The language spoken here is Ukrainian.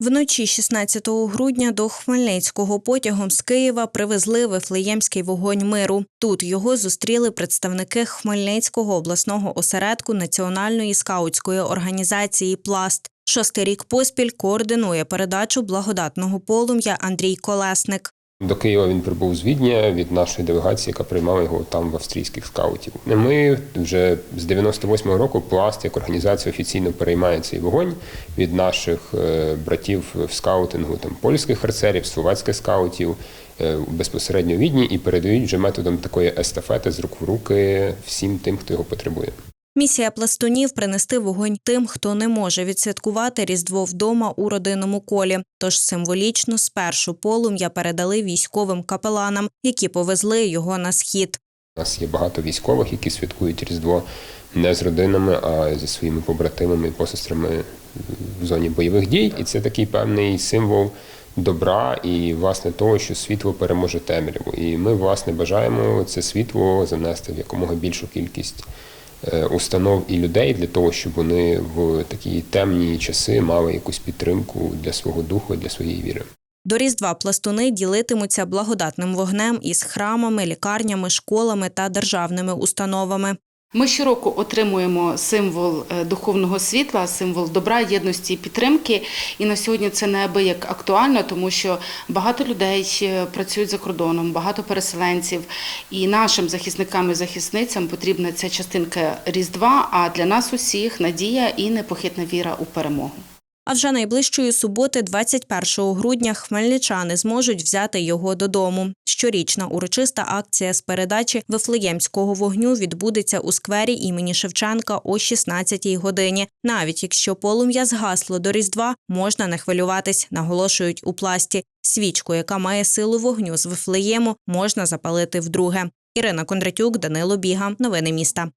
Вночі 16 грудня до Хмельницького потягом з Києва привезли Вифлеємський вогонь миру. Тут його зустріли представники Хмельницького обласного осередку Національної скаутської організації Пласт. Шостий рік поспіль координує передачу благодатного полум'я Андрій Колесник. До Києва він прибув з Відня від нашої делегації, яка приймала його там в австрійських скаутів. Ми вже з 98-го року пласт як організація офіційно переймає цей вогонь від наших е, братів в скаутингу, там польських харцерів, словацьких скаутів е, безпосередньо Відні і передають вже методом такої естафети з рук в руки всім тим, хто його потребує. Місія пластунів принести вогонь тим, хто не може відсвяткувати Різдво вдома у родинному колі. Тож символічно спершу полум'я передали військовим капеланам, які повезли його на схід. У нас є багато військових, які святкують Різдво не з родинами, а зі своїми побратимами і посестрами в зоні бойових дій. І це такий певний символ добра і власне того, що світло переможе темряву. І ми, власне, бажаємо це світло занести в якомога більшу кількість установ і людей для того, щоб вони в такі темні часи мали якусь підтримку для свого духу, для своєї віри. До Різдва пластуни ділитимуться благодатним вогнем із храмами, лікарнями, школами та державними установами. Ми щороку отримуємо символ е, духовного світла, символ добра, єдності і підтримки. І на сьогодні це неабияк актуально, тому що багато людей е, працюють за кордоном, багато переселенців. І нашим захисникам і захисницям потрібна ця частинка Різдва. А для нас усіх надія і непохитна віра у перемогу. А вже найближчої суботи, 21 грудня, хмельничани зможуть взяти його додому. Щорічна урочиста акція з передачі Вифлеємського вогню відбудеться у сквері імені Шевченка о 16-й годині. Навіть якщо полум'я згасло до Різдва, можна не хвилюватись, наголошують у пласті. Свічку, яка має силу вогню з Вифлеєму, можна запалити вдруге. Ірина Кондратюк, Данило Біга. Новини міста.